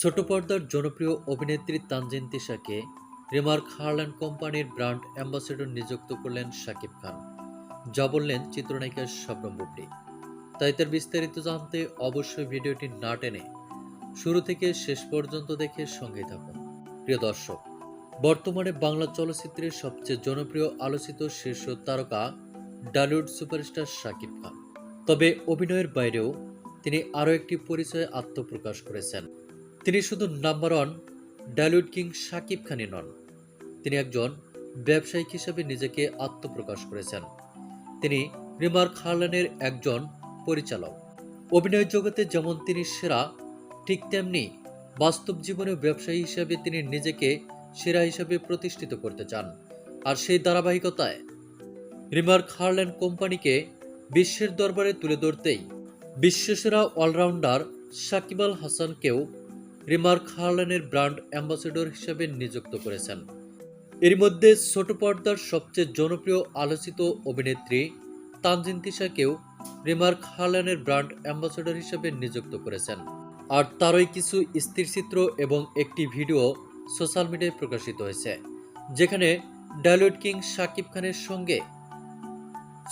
ছোট পর্দার জনপ্রিয় অভিনেত্রী তানজিন তিশাকে রিমার্ক হারল্যান্ড কোম্পানির ব্র্যান্ড অ্যাম্বাসেডর নিযুক্ত করলেন শাকিব খান। যা বললেন চিত্রনায়িকা শবনম বুবলি। তাই তার বিস্তারিত জানতে অবশ্যই ভিডিওটি না টেনে শুরু থেকে শেষ পর্যন্ত দেখে সঙ্গে থাকুন। প্রিয় দর্শক, বর্তমানে বাংলা চলচ্চিত্রের সবচেয়ে জনপ্রিয় আলোচিত শীর্ষ তারকা ডালিউড সুপারস্টার শাকিব খান। তবে অভিনয়ের বাইরেও তিনি আরও একটি পরিচয়ে আত্মপ্রকাশ করেছেন। তিনি শুধু number one Dhallywood king Shakib খানই নন। তিনি একজন ব্যবসায়িক হিসেবে নিজেকে আত্মপ্রকাশ করেছেন। তিনি রিমার্ক হারল্যানের একজন পরিচালক। অভিনয় জগতে যেমন তিনি সেরা, ঠিক তেমনি বাস্তব জীবনে ব্যবসায়ী হিসেবে তিনি নিজেকে সেরা হিসেবে প্রতিষ্ঠিত করতে চান। আর সেই ধারাবাহিকতায় রিমার্ক হারল্যান্ড কোম্পানিকে বিশ্বের দরবারে তুলে ধরতেই বিশ্বসেরা অলরাউন্ডার সাকিব আল হাসানকেও রিমার্ক হারল্যানের ব্র্যান্ড অ্যাম্বাসেডর হিসেবে নিযুক্ত করেছেন। এর মধ্যে ছোট পর্দার সবচেয়ে জনপ্রিয় আলোচিত অভিনেত্রী তানজিন তিশাকেও রিমার্ক হারল্যানের ব্র্যান্ড অ্যাম্বাসেডর হিসেবে নিযুক্ত করেছেন। আর তারই কিছু স্থিরচিত্র এবং একটি ভিডিও সোশ্যাল মিডিয়ায় প্রকাশিত হয়েছে, যেখানে ডালিউড কিং শাকিব খানের সঙ্গে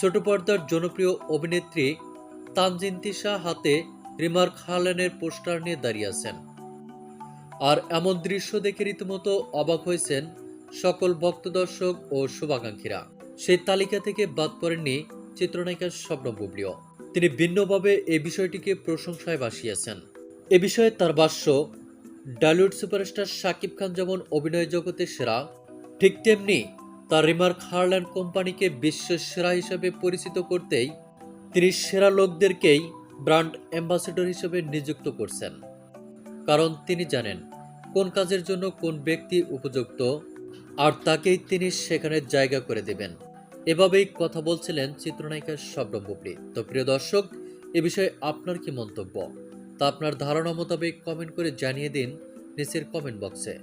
ছোট পর্দার জনপ্রিয় অভিনেত্রী তানজিন তিশা হাতে রিমার্ক হারল্যানের পোস্টার নিয়ে দাঁড়িয়ে আছেন। আর এমন দৃশ্য দেখে রীতিমতো অবাক হয়েছেন সকল ভক্ত দর্শক ও শুভাকাঙ্ক্ষীরা। সেই তালিকা থেকে বাদ পড়েননি চিত্রনায়িকা স্বপ্ন বুবলিও। তিনি ভিন্নভাবে এই বিষয়টিকে প্রশংসায় বাসিয়েছেন এ বিষয়ে তার ভাষ্য, ডালিউড সুপারস্টার শাকিব খান যেমন অভিনয় জগতে সেরা, ঠিক তেমনি তার রিমার্ক হারল্যান্ড কোম্পানিকে বিশ্বের সেরা হিসেবে পরিচিত করতেই তিনি সেরা লোকদেরকেই ব্র্যান্ড অ্যাম্বাসেডর হিসেবে নিযুক্ত করছেন। কারণ তিনি জানেন কোন কাজের জন্য কোন ব্যক্তি উপযুক্ত, আর তাকেই তিনি সেখানে জায়গা করে দেবেন। এভাবেই কথা বলছিলেন চিত্রনায়িকা শবনম তো প্রিয় দর্শক, এ বিষয়ে আপনার কি মন্তব্য? তা আপনার ধারণা মোতাবেক কমেন্ট করে জানিয়ে দিন নিচের কমেন্ট বক্সে